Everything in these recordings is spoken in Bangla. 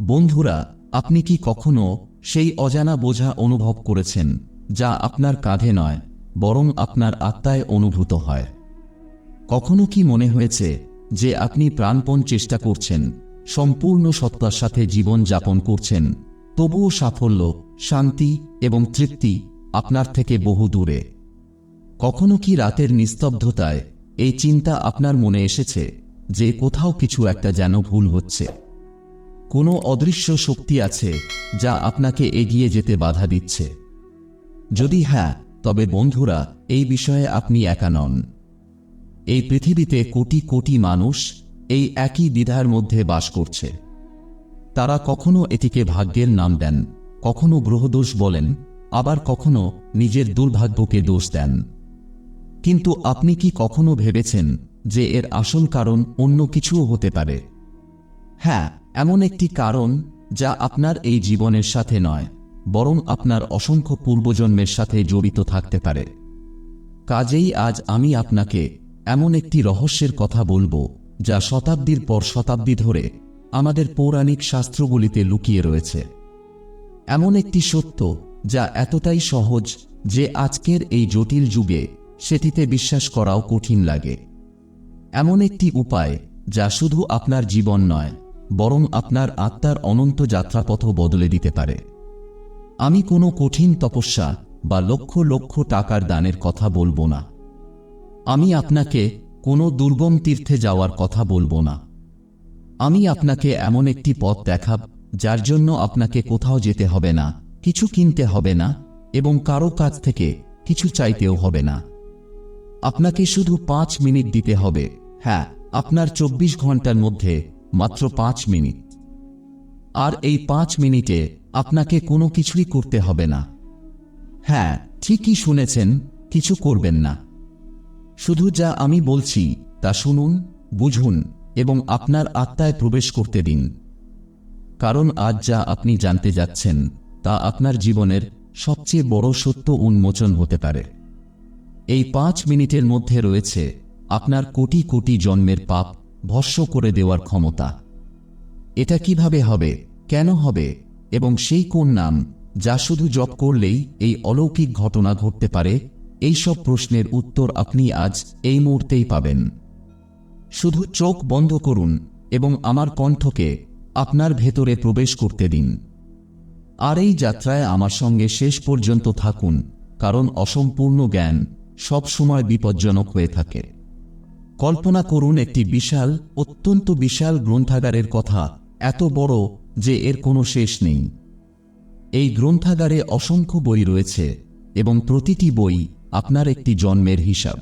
বন্ধুরা, আপনি কি কখনো সেই অজানা বোঝা অনুভব করেছেন, যা আপনার কাঁধে নয়, বরং আপনার আত্মায় অনুভূত হয়? কখনো কি মনে হয়েছে যে আপনি প্রাণপণ চেষ্টা করছেন, সম্পূর্ণ সত্তার সাথে জীবন যাপন করছেন, তবুও সাফল্য, শান্তি এবং তৃপ্তি আপনার থেকে বহু দূরে? কখনো কি রাতের নিস্তব্ধতায় এই চিন্তা আপনার মনে এসেছে যে কোথাও কিছু একটা যেন ভুল হচ্ছে? কোনো অদৃশ্য শক্তি আছে যা আপনাকে এগিয়ে যেতে বাধা দিচ্ছে। যদি হ্যাঁ তবে বন্ধুরা, এই বিষয়ে আপনি একা নন। এই পৃথিবীতে কোটি কোটি মানুষ এই একই দ্বিধার মধ্যে বাস করছে। তারা কখনো এটিকে ভাগ্যের নাম দেন, কখনো গ্রহদোষ বলেন, আবার কখনো নিজের দুর্ভাগ্যকে দোষ দেন। কিন্তু আপনি কি কখনো ভেবেছেন যে এর আসল কারণ অন্য কিছুও হতে পারে? হ্যাঁ এমন একটি কারণ যা আপনার এই জীবনের সাথে নয়, বরং আপনার অসংখ্য পূর্বজন্মের সাথে জড়িত থাকতে পারে। কাজেই আজ আমি আপনাকে এমন একটি রহস্যের কথা বলব যা শতাব্দীর পর শতাব্দী ধরে আমাদের পৌরাণিক শাস্ত্রগুলিতে লুকিয়ে রয়েছে। এমন একটি সত্য যা এতটাই সহজ যে আজকের এই জটিল যুগে সেটিতে বিশ্বাস করাও কঠিন লাগে। এমন একটি উপায় যা শুধু আপনার জীবন নয় বরং আপনার আত্মার অনন্ত যাত্রাপথও বদলে দিতে পারে। আমি কোনো কঠিন তপস্যা বা লক্ষ লক্ষ টাকার দানের কথা বলব না। আমি আপনাকে কোনো দুর্গম তীর্থে যাওয়ার কথা বলব না। আমি আপনাকে এমন একটি পথ দেখাব, যার জন্য আপনাকে কোথাও যেতে হবে না, কিছু কিনতে হবে না এবং কারও কাছ থেকে কিছু চাইতেও হবে না। আপনাকে শুধু পাঁচ মিনিট দিতে হবে। হ্যাঁ আপনার চব্বিশ ঘণ্টার মধ্যে মাত্র পাঁচ মিনিট। আর এই পাঁচ মিনিটে আপনাকে কোনো কিছুই করতে হবে না। হ্যাঁ ঠিকই শুনেছেন, কিছু করবেন না। শুধু যা আমি বলছি, তা শুনুন, বুঝুন এবং আপনার আত্মায় প্রবেশ করতে দিন। কারণ আজ যা আপনি জানতে যাচ্ছেন, তা আপনার জীবনের সবচেয়ে বড় সত্য উন্মোচন হতে পারে। এই পাঁচ মিনিটের মধ্যে রয়েছে আপনার কোটি কোটি জন্মের পাপ ভস্য করে দেওয়ার ক্ষমতা। এটা কীভাবে হবে, কেন হবে, এবং সেই কোন নাম, যা শুধু জপ করলেই এই অলৌকিক ঘটনা ঘটতে পারে, এই সব প্রশ্নের উত্তর আপনি আজ এই মুহূর্তেই পাবেন। শুধু চোখ বন্ধ করুন এবং আমার কণ্ঠকে আপনার ভেতরে প্রবেশ করতে দিন। আর এই যাত্রায় আমার সঙ্গে শেষ পর্যন্ত থাকুন, কারণ অসম্পূর্ণ জ্ঞান সবসময় বিপজ্জনক হয়ে থাকে। কল্পনা করুন একটি বিশাল, অত্যন্ত বিশাল গ্রন্থাগারের কথা, এত বড় যে এর কোনো শেষ নেই। এই গ্রন্থাগারে অসংখ্য বই রয়েছে এবং প্রতিটি বই আপনার একটি জন্মের হিসাব।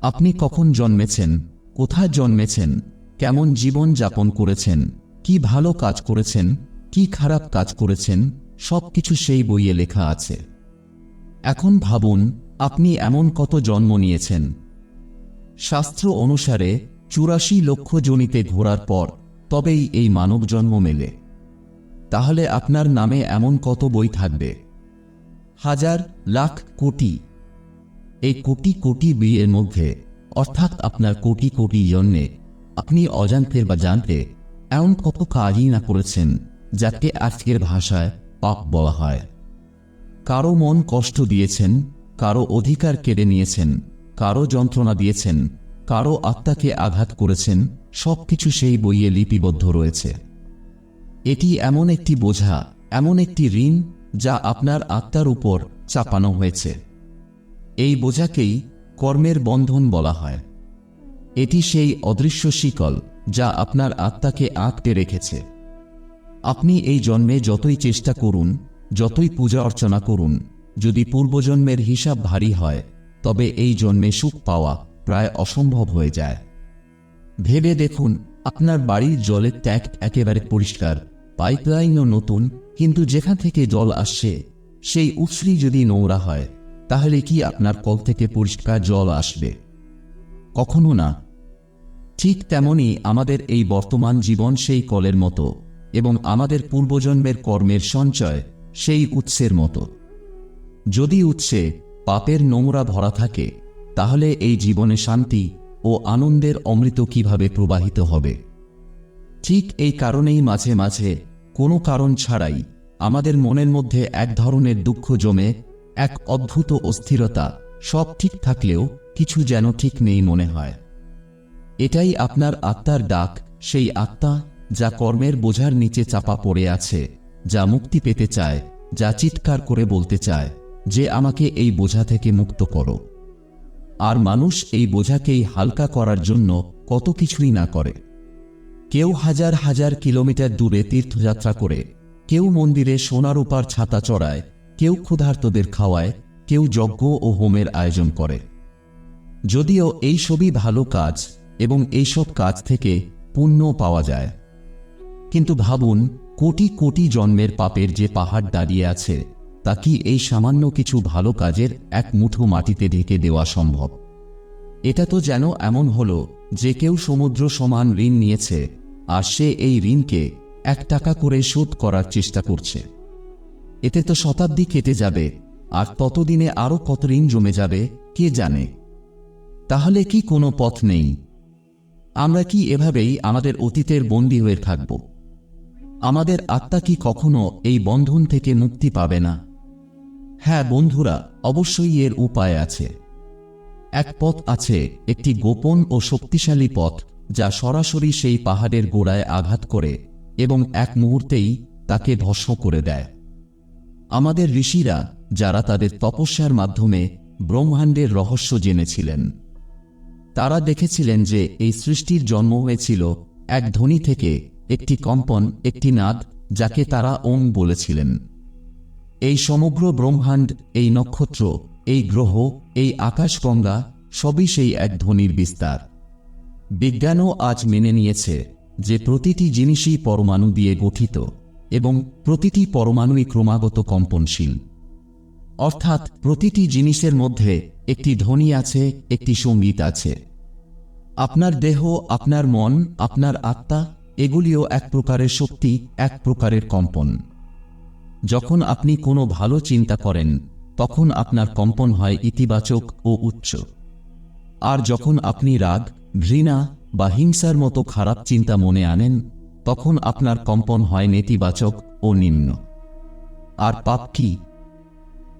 আপনি কখন জন্মেছেন, কোথায় জন্মেছেন, কেমন জীবন যাপন করেছেন, কি ভালো কাজ করেছেন, কি খারাপ কাজ করেছেন, সবকিছু সেই বইয়ে লেখা আছে। এখন ভাবুন, আপনি এমন কত জন্ম নিয়েছেন শাস্ত্র অনুসারে চুরাশি লক্ষ জনিতে ঘোরার পর তবেই এই মানব জন্ম মেলে। তাহলে আপনার নামে এমন কত বই থাকবে? হাজার, লাখ, কোটি। এই কোটি কোটি বিয়ের মধ্যে, অর্থাৎ আপনার কোটি কোটি জন্যে আপনি অজান্তে বা জানতে এমন কত কাজই না করেছেন, যাকে আজকের ভাষায় পাপ বলা হয়। কারও মন কষ্ট দিয়েছেন, কারও অধিকার কেড়ে নিয়েছেন কারও যন্ত্রণা দিয়েছেন, কারও আত্মাকে আঘাত করেছেন, সবকিছু সেই বইয়ে লিপিবদ্ধ রয়েছে। এটি এমন একটি বোঝা, এমন একটি ঋণ, যা আপনার আত্মার উপর চাপানো হয়েছে। এই বোঝাকেই কর্মের বন্ধন বলা হয়। এটি সেই অদৃশ্য শিকল, যা আপনার আত্মাকে আঁকতে রেখেছে। আপনি এই জন্মে যতই চেষ্টা করুন, যতই পূজা অর্চনা করুন, যদি পূর্বজন্মের হিসাব ভারী হয় তবে এই জন্মে সুখ পাওয়া প্রায় অসম্ভব হয়ে যায়। ভেবে দেখুন, আপনার বাড়ির জলের ট্যাঙ্ক একেবারে পরিষ্কার, পাইপলাইনও নতুন, কিন্তু যেখান থেকে জল আসছে, সেই উৎসরি যদি নোংরা হয়, তাহলে কি আপনার কল থেকে পরিষ্কার জল আসবে? কখনো না। ঠিক তেমনি আমাদের এই বর্তমান জীবন সেই কলের মতো, এবং আমাদের পূর্বজন্মের কর্মের সঞ্চয় সেই উৎসের মতো। যদি উৎসে পাপের নোংরা ভরা থাকে, তাহলে এই জীবনে শান্তি ও আনন্দের অমৃত কীভাবে প্রবাহিত হবে? ঠিক এই কারণেই মাঝে মাঝে কোনো কারণ ছাড়াই আমাদের মনের মধ্যে এক ধরনের দুঃখ জমে, এক অদ্ভুত অস্থিরতা সব ঠিক থাকলেও কিছু যেন ঠিক নেই মনে হয়। এটাই আপনার আত্মার ডাক, সেই আত্মা যা কর্মের বোঝার নিচে চাপা পড়ে আছে, যা মুক্তি পেতে চায়, যা চিৎকার করে বলতে চায়। যে আমাকে এই বোঝা থেকে মুক্ত করো। আর মানুষ এই বোঝাকেই হালকা করার জন্য কত কিছুই না করে। কেউ হাজার হাজার কিলোমিটার দূরে তীর্থযাত্রা করে, কেউ মন্দিরে সোনারূপার ছাতা চড়ায়, কেউ ক্ষুধার্তদের খাওয়ায়, কেউ যজ্ঞ ও হোমের আয়োজন করে। যদিও এই সবই ভালো কাজ এবং এইসব কাজ থেকে পুণ্য পাওয়া যায়। কিন্তু ভাবুন, কোটি কোটি জন্মের পাপের যে পাহাড় দাঁড়িয়ে আছে তা কি এই সামান্য কিছু ভালো কাজের এক মুঠো মাটিতে ঢেকে দেওয়া সম্ভব? এটা তো যেন এমন হলো যে কেউ সমুদ্র সমান ঋণ নিয়েছে, আর সে এই ঋণকে এক টাকা করে শোধ করার চেষ্টা করছে। এতে তো শতাব্দী কেটে যাবে, আর ততদিনে আরও কত ঋণ জমে যাবে, কে জানে? তাহলে কি কোনো পথ নেই? আমরা কি এভাবেই আমাদের অতীতের বন্দী হয়ে থাকব? আমাদের আত্মা কি কখনো এই বন্ধন থেকে মুক্তি পাবে না? হ্যাঁ বন্ধুরা, অবশ্যই এর উপায় আছে। এক পথ আছে, একটি গোপন ও শক্তিশালী পথ, যা সরাসরি সেই পাহাড়ের গোড়ায় আঘাত করে এবং এক মুহূর্তেই তাকে ভস্ম করে দেয়। আমাদের ঋষিরা, যারা তাদের তপস্যার মাধ্যমে ব্রহ্মাণ্ডের রহস্য জেনেছিলেন, তারা দেখেছিলেন যে এই সৃষ্টির জন্ম হয়েছিল এক ধ্বনি থেকে একটি কম্পন, একটি নাদ, যাকে তারা ওং বলেছিলেন। এই সমগ্র ব্রহ্মাণ্ড, এই নক্ষত্র, এই গ্রহ, এই আকাশগঙ্গা, সবই সেই এক ধ্বনির বিস্তার। বিজ্ঞানও আজ মেনে নিয়েছে যে প্রতিটি জিনিসই পরমাণু দিয়ে গঠিত এবং প্রতিটি পরমাণুই ক্রমাগত কম্পনশীল। অর্থাৎ প্রতিটি জিনিসের মধ্যে একটি ধ্বনি আছে, একটি সংগীত আছে। আপনার দেহ, আপনার মন, আপনার আত্মা, এগুলিও এক প্রকারের শক্তি, এক প্রকারের কম্পন। যখন আপনি কোনো ভালো চিন্তা করেন, তখন আপনার কম্পন হয় ইতিবাচক ও উচ্চ। আর যখন আপনি রাগ, ঘৃণা বা হিংসার মতো খারাপ চিন্তা মনে আনেন, তখন আপনার কম্পন হয় নেতিবাচক ও নিম্ন। আর পাপ কি?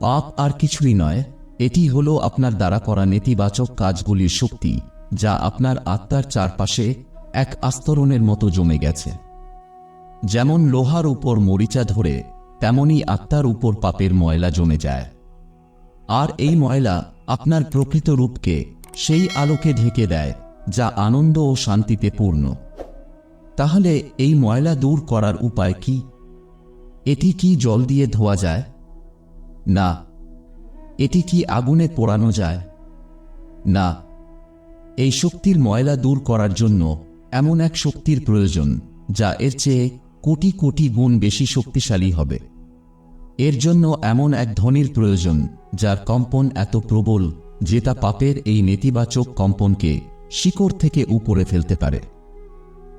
পাপ আর কিছুই নয়, এটি হল আপনার দ্বারা করা নেতিবাচক কাজগুলির শক্তি, যা আপনার আত্মার চারপাশে এক আস্তরণের মতো জমে গেছে। যেমন লোহার উপর মরিচা ধরে তেমনি আত্মার উপর পাপের ময়লা জমে যায়। আর এই ময়লা আপনার প্রকৃত রূপকে সেই আলোকে ঢেকে দেয়, যা আনন্দ ও শান্তিতে পূর্ণ। তাহলে এই ময়লা দূর করার উপায় কি? এটি কি জল দিয়ে ধোয়া যায়? না। এটি কি আগুনে পোড়ানো যায়? না। এই শক্তির ময়লা দূর করার জন্য এমন এক শক্তির প্রয়োজন, যা এর চেয়ে কোটি কোটি গুণ বেশি শক্তিশালী হবে। এর জন্য এমন এক ধ্বনির প্রয়োজন, যার কম্পন এত প্রবল যে তা পাপের এই নেতিবাচক কম্পনকে শিকড় থেকে উপরে ফেলতে পারে।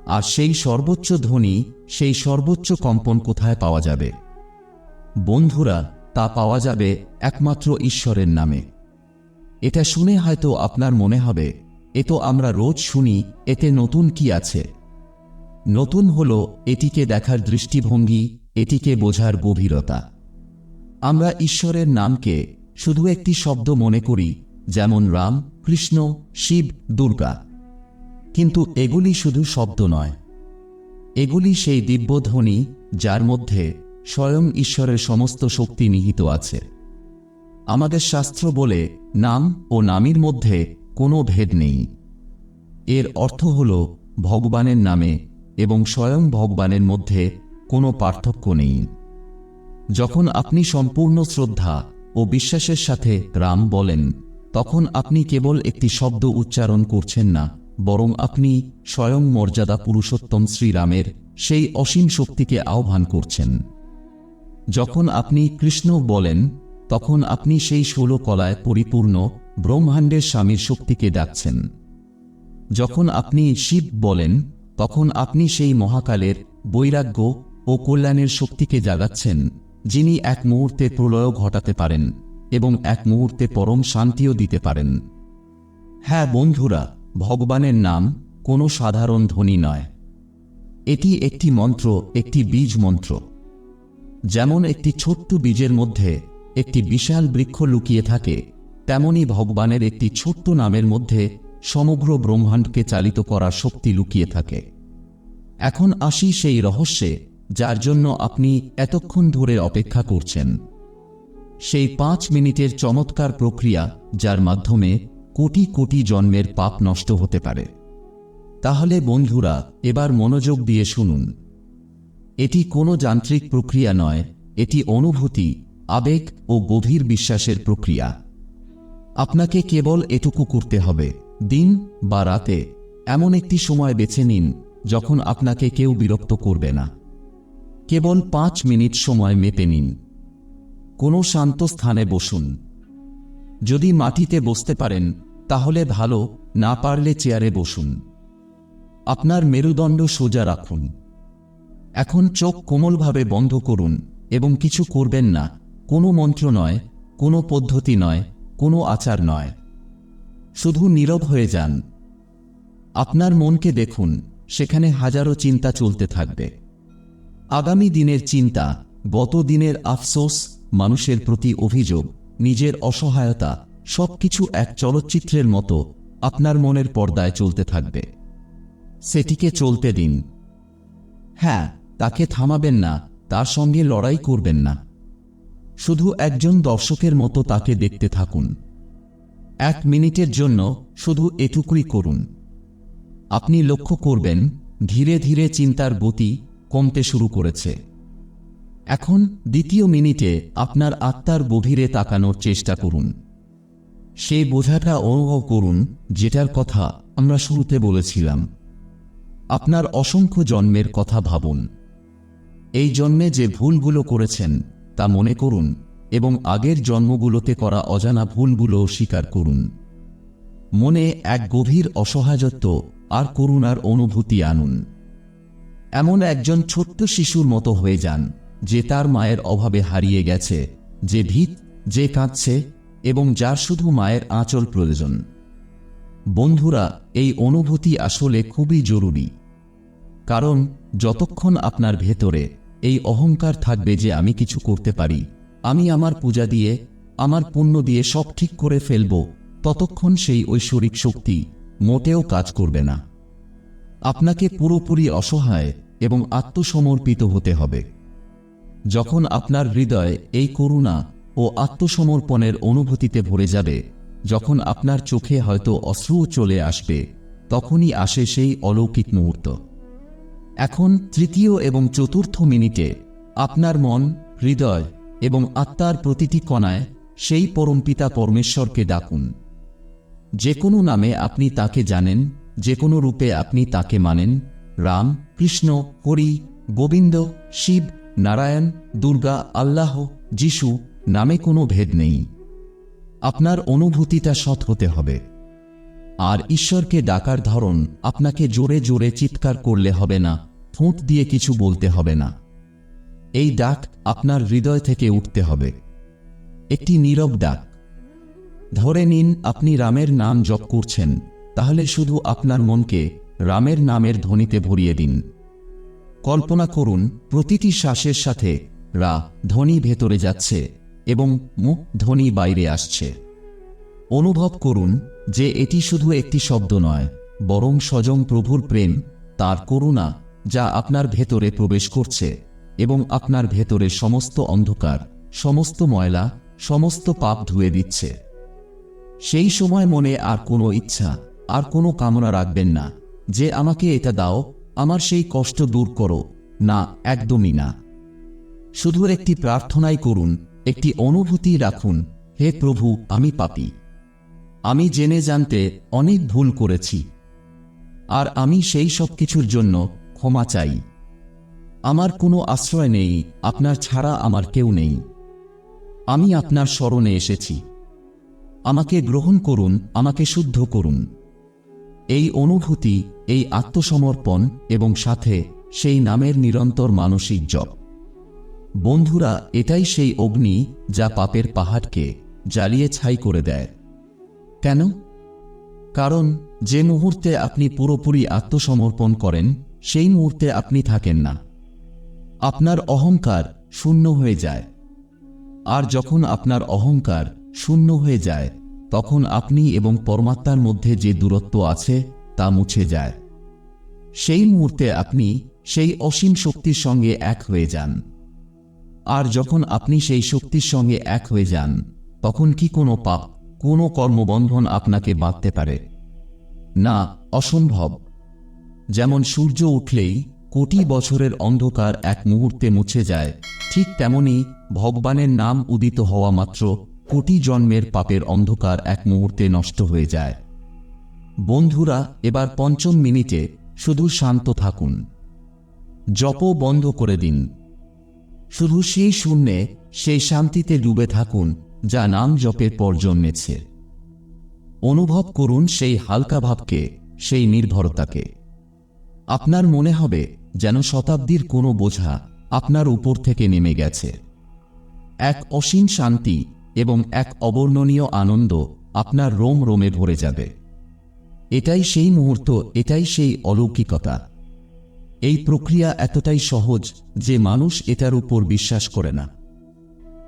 আর সেই সর্বোচ্চ ধ্বনি সেই সর্বোচ্চ কম্পন কোথায় পাওয়া যাবে? বন্ধুরা, তা পাওয়া যাবে একমাত্র ঈশ্বরের নামে। এটা শুনে হয়তো আপনার মনে হবে, এ তো আমরা রোজ শুনি, এতে নতুন কি আছে? নতুন হল, এটিকে দেখার দৃষ্টিভঙ্গি, এটিকে বোঝার গভীরতা। আমরা ঈশ্বরের নামকে শুধু একটি শব্দ মনে করি, যেমন রাম, কৃষ্ণ, শিব, দুর্গা। কিন্তু এগুলি শুধু শব্দ নয়। এগুলি সেই দিব্যধ্বনি যার মধ্যে স্বয়ং ঈশ্বরের সমস্ত শক্তি নিহিত আছে। আমাদের শাস্ত্র বলে, নাম ও নামির মধ্যে কোনো ভেদ নেই। এর অর্থ হল ভগবানের নামে এবং স্বয়ং ভগবানের মধ্যে কোনো পার্থক্য নেই। যখন আপনি সম্পূর্ণ শ্রদ্ধা ও বিশ্বাসের সাথে রাম বলেন, তখন আপনি কেবল একটি শব্দ উচ্চারণ করছেন না, বরং আপনি স্বয়ং মর্যাদা পুরুষোত্তম শ্রীরামের সেই অসীম শক্তিকে আহ্বান করছেন। যখন আপনি কৃষ্ণ বলেন, তখন আপনি সেই ষোল কলায় পরিপূর্ণ ব্রহ্মাণ্ডের স্বামীর শক্তিকে ডাকছেন। যখন আপনি শিব বলেন, তখন আপনি সেই মহাকালের বৈরাগ্য ও কল্যাণের শক্তিকে জাগাচ্ছেন। যিনি এক মুহূর্তে প্রলয় ঘটাতে পারেন এবং এক মুহূর্তে পরম শান্তিও দিতে পারেন। হ্যাঁ বন্ধুরা, ভগবানের নাম কোনো সাধারণ ধ্বনি নয়। এটি একটি মন্ত্র, একটি বীজ মন্ত্র। যেমন একটি ছোট্ট বীজের মধ্যে একটি বিশাল বৃক্ষ লুকিয়ে থাকে, তেমনি ভগবানের একটি ছোট্ট নামের মধ্যে সমগ্র ব্রহ্মাণ্ডকে চালিত করার শক্তি লুকিয়ে থাকে। এখন আসি সেই রহস্যে যার জন্য আপনি এতক্ষণ ধরে অপেক্ষা করছেন। সেই পাঁচ মিনিটের চমৎকার প্রক্রিয়া, যার মাধ্যমে কোটি কোটি জন্মের পাপ নষ্ট হতে পারে। তাহলে বন্ধুরা, এবার মনোযোগ দিয়ে শুনুন। এটি কোনো যান্ত্রিক প্রক্রিয়া নয়, এটি অনুভূতি, আবেগ ও গভীর বিশ্বাসের প্রক্রিয়া। আপনাকে কেবল এটুকু করতে হবে, দিন বা রাতে, এমন একটি সময় বেছে নিন, যখন আপনাকে কেউ বিরক্ত করবে না। কেবল পাঁচ মিনিট সময় মেপে নিন। কোনো শান্ত স্থানে বসুন। যদি মাটিতে বসতে পারেন, তাহলে ভালো, না পারলে চেয়ারে বসুন। আপনার মেরুদণ্ড সোজা রাখুন। এখন চোখ কোমলভাবে বন্ধ করুন এবং কিছু করবেন না। কোনো মন্ত্র নয়, কোনো পদ্ধতি নয়, কোনো আচার নয়। শুধু নীরব হয়ে যান। আপনার মনকে দেখুন, সেখানে হাজারো চিন্তা চলতে থাকবে। আগামী দিনের চিন্তা, গত দিনের আফসোস, মানুষের প্রতি অভিযোগ, নিজের অসহায়তা, সবকিছু এক চলচ্চিত্রের মতো আপনার মনের পর্দায় চলতে থাকবে। সেটিকে চলতে দিন। হ্যাঁ তাকে থামাবেন না, তার সঙ্গে লড়াই করবেন না। শুধু একজন দর্শকের মতো তাকে দেখতে থাকুন। এক মিনিটের জন্য শুধু এটুকুই করুন। আপনি লক্ষ্য করবেন, ধীরে ধীরে চিন্তার গতি কমতে শুরু করেছে। এখন দ্বিতীয় মিনিটে আপনার আত্মার গভীরে তাকানোর চেষ্টা করুন। সেই বোঝাটা অনুভব করুন, যেটার কথা আমরা শুরুতে বলেছিলাম। আপনার অসংখ্য জন্মের কথা ভাবুন। এই জন্মে যে ভুলগুলো করেছেন, তা মনে করুন এবং আগের জন্মগুলোতে করা অজানা ভুলগুলো স্বীকার করুন। মনে এক গভীর অসহায়ত্ব আর করুণার অনুভূতি আনুন। এমন একজন ছোট্ট শিশুর মতো হয়ে যান, যে তার মায়ের অভাবে হারিয়ে গেছে, যে ভিত, যে কাঁদছে, এবং যার শুধু মায়ের আঁচল প্রয়োজন। বন্ধুরা, এই অনুভূতি আসলে খুবই জরুরি। কারণ, যতক্ষণ আপনার ভেতরে এই অহংকার থাকবে যে আমি কিছু করতে পারি, আমি আমার পূজা দিয়ে, আমার পুণ্য দিয়ে সব ঠিক করে ফেলব, ততক্ষণ সেই ঐশ্বরিক শক্তি মোটেও কাজ করবে না। আপনাকে পুরোপুরি অসহায় এবং আত্মসমর্পিত হতে হবে। যখন আপনার হৃদয় এই করুণা ও আত্মসমর্পণের অনুভূতিতে ভরে যাবে, যখন আপনার চোখে হয়তো অশ্রুও চলে আসবে, তখনই আসে সেই অলৌকিক মুহূর্ত। এখন তৃতীয় এবং চতুর্থ মিনিটে আপনার মন, হৃদয় এবং আত্মার প্রতিটি কণায় সেই পরমপিতা পরমেশ্বরকে ডাকুন। যে কোনো নামে আপনি তাকে জানেন, যে কোনো রূপে আপনি তাকে মানেন রাম, কৃষ্ণ, হরি, গোবিন্দ, শিব, নারায়ণ, দুর্গা, আল্লাহ, যিশু নামে কোনো ভেদ নেই। আপনার অনুভূতিটা সৎ হতে হবে। আর ঈশ্বরকে ডাকার ধরন আপনাকে জোরে জোরে চিৎকার করলে হবে না, ঠোঁট দিয়ে কিছু বলতে হবে না। এই ডাক আপনার হৃদয় থেকে উঠতে হবে। একটি নীরব ডাক। ধরে নিন আপনি রামের নাম জপ করছেন, তাহলে শুধু আপনার মনকে রামের নামের ধ্বনিতে ভরিয়ে দিন। কল্পনা করুন, প্রতিটি শ্বাসের সাথে রা ধ্বনি ভেতরে যাচ্ছে এবং মুখ ধ্বনি বাইরে আসছে। অনুভব করুন যে এটি শুধু একটি শব্দ নয়, বরং স্বয়ং প্রভুর প্রেম, তার করুণা, যা আপনার ভেতরে প্রবেশ করছে এবং আপনার ভেতরে সমস্ত অন্ধকার, সমস্ত ময়লা, সমস্ত পাপ ধুয়ে দিচ্ছে। সেই সময় মনে আর কোনো ইচ্ছা, আর কোনো কামনা রাখবেন না। যে আমাকে এটা দাও, আমার সেই কষ্ট দূর করো। না, একদমই না। শুধু একটি প্রার্থনাই করুন, একটি অনুভূতি রাখুন, হে প্রভু, আমি পাপী। আমি জেনে জানতে অনেক ভুল করেছি। আর আমি সেই সব কিছুর জন্য ক্ষমা চাই। আমার কোনো আশ্রয় নেই, আপনার ছাড়া আমার কেউ নেই। আমি আপনার স্মরণে এসেছি। আমাকে গ্রহণ করুন, আমাকে শুদ্ধ করুন। এই অনুভূতি এই আত্মসমর্পণ এবং সাথে সেই নামের নিরন্তর মানসিক জপ। বন্ধুরা, এটাই সেই অগ্নি যা পাপের পাহাড়কে জ্বালিয়ে ছাই করে দেয়। কেন? কারণ যে মুহূর্তে আপনি পুরোপুরি আত্মসমর্পণ করেন, সেই মুহূর্তে আপনি থাকেন না। আপনার অহংকার শূন্য হয়ে যায়। আর যখন আপনার অহংকার শূন্য হয়ে যায়, তখন আপনি এবং পরমাত্মার মধ্যে যে দূরত্ব আছে তা মুছে যায়। সেই মুহূর্তে আপনি সেই অসীম শক্তির সঙ্গে এক হয়ে যান। আর যখন আপনি সেই শক্তির সঙ্গে এক হয়ে যান, তখন কি কোনো পাপ, কোনো কর্মবন্ধন আপনাকে বাঁধতে পারে? না, অসম্ভব। যেমন সূর্য উঠলেই কোটি বছরের অন্ধকার এক মুহূর্তে মুছে যায়, ঠিক তেমনি ভগবানের নাম উদিত হওয়া মাত্র কোটি জন্মের পাপের অন্ধকার এক মুহূর্তে নষ্ট হয়ে যায়। বন্ধুরা, এবার পঞ্চম মিনিটে শুধু শান্ত থাকুন। জপ বন্ধ করে দিন। শুধু সেই শূন্যে, সেই শান্তিতে ডুবে থাকুন, যা নাম জপের পর জন্মেছে। অনুভব করুন সেই হালকা ভাবকে, সেই নির্ভরতাকে। আপনার মনে হবে যেন শতাব্দীর কোনো বোঝা আপনার উপর থেকে নেমে গেছে। এক অসীম শান্তি এবং এক অবর্ণনীয় আনন্দ আপনার রোম রোমে ভরে যাবে। এটাই সেই মুহূর্ত, এটাই সেই অলৌকিকতা। এই প্রক্রিয়া এতটাই সহজ যে মানুষ এটার উপর বিশ্বাস করে না।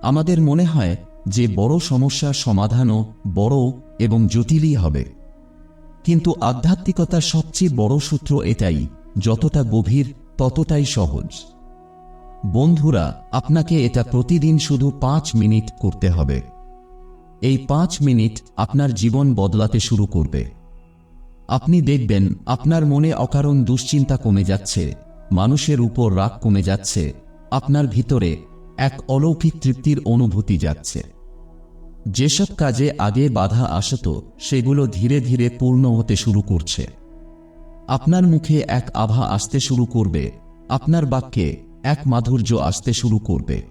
আমাদের মনে হয় যে বড় সমস্যার সমাধানও বড় এবং জটিলই হবে। কিন্তু আধ্যাত্মিকতার সবচেয়ে বড় সূত্র এটাই, যতটা গভীর, ততটাই সহজ। বন্ধুরা, আপনাকে এটা প্রতিদিন শুধু পাঁচ মিনিট করতে হবে। এই পাঁচ মিনিট আপনার জীবন বদলাতে শুরু করবে। আপনি দেখবেন আপনার মনে অকারণ দুশ্চিন্তা কমে যাচ্ছে, মানুষের উপর রাগ কমে যাচ্ছে, আপনার ভিতরে এক অলৌকিক তৃপ্তির অনুভূতি যাচ্ছে। যেসব কাজে আগে বাধা আসত, সেগুলো ধীরে ধীরে পূর্ণ হতে শুরু করছে। আপনার মুখে এক আভা আসতে শুরু করবে, আপনার বাক্যে এক মাধুর্য আসতে শুরু করবে।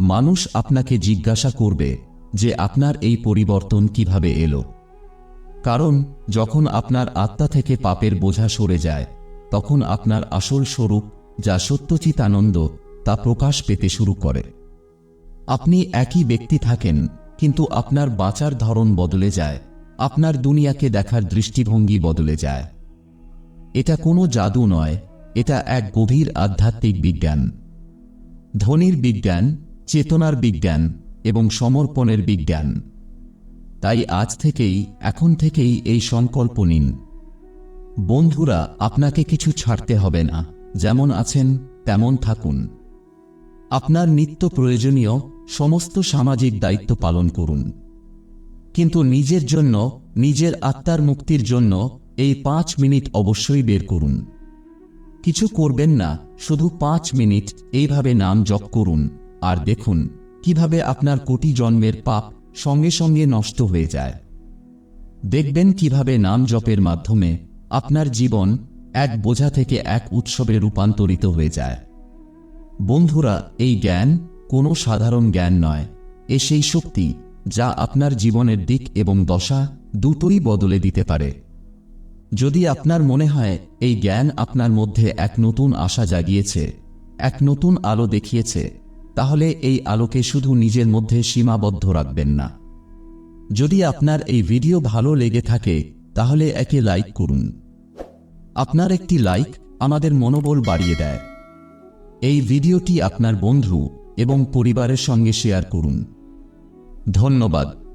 মানুষ আপনাকে জিজ্ঞাসা করবে যে আপনার এই পরিবর্তন কীভাবে এলো। কারণ, যখন আপনার আত্মা থেকে পাপের বোঝা সরে যায়, তখন আপনার আসল স্বরূপ, যা সত্যচিত আনন্দ, তা প্রকাশ পেতে শুরু করে। আপনি একই ব্যক্তি থাকেন, কিন্তু আপনার বাঁচার ধরন বদলে যায়, আপনার দুনিয়াকে দেখার দৃষ্টিভঙ্গি বদলে যায়। এটা কোনো জাদু নয়, এটা এক গভীর আধ্যাত্মিক বিজ্ঞান। ধনির বিজ্ঞান, চেতনার বিজ্ঞান, এবং সমর্পণের বিজ্ঞান। তাই আজ থেকেই, এখন থেকেই এই সংকল্প নিন। বন্ধুরা, আপনাকে কিছু ছাড়তে হবে না। যেমন আছেন, তেমন থাকুন। আপনার নিত্য প্রয়োজনীয় সমস্ত সামাজিক দায়িত্ব পালন করুন। কিন্তু নিজের জন্য, নিজের আত্মার মুক্তির জন্য এই পাঁচ মিনিট অবশ্যই বের করুন। কিছু করবেন না, শুধু পাঁচ মিনিট, এইভাবে নাম জপ করুন। আর দেখুন, কীভাবে আপনার কোটি জন্মের পাপ সঙ্গে সঙ্গে নষ্ট হয়ে যায়। দেখবেন কীভাবে নাম জপের মাধ্যমে আপনার জীবন এক বোঝা থেকে এক উৎসবে রূপান্তরিত হয়ে যায়। বন্ধুরা, এই জ্ঞান কোনো সাধারণ জ্ঞান নয়। এ সেই শক্তি যা আপনার জীবনের দিক এবং দশা দুটোই বদলে দিতে পারে। যদি আপনার মনে হয় এই জ্ঞান আপনার মধ্যে এক নতুন আশা জাগিয়েছে, এক নতুন আলো দেখিয়েছে তাহলে এই আলোকে শুধু নিজের মধ্যে সীমাবদ্ধ রাখবেন না। যদি আপনার এই ভিডিও ভালো লেগে থাকে, তাহলে একে লাইক করুন। আপনার একটি লাইক আমাদের মনোবল বাড়িয়ে দেয়। এই ভিডিওটি আপনার বন্ধু এবং পরিবারের সঙ্গে শেয়ার করুন। ধন্যবাদ।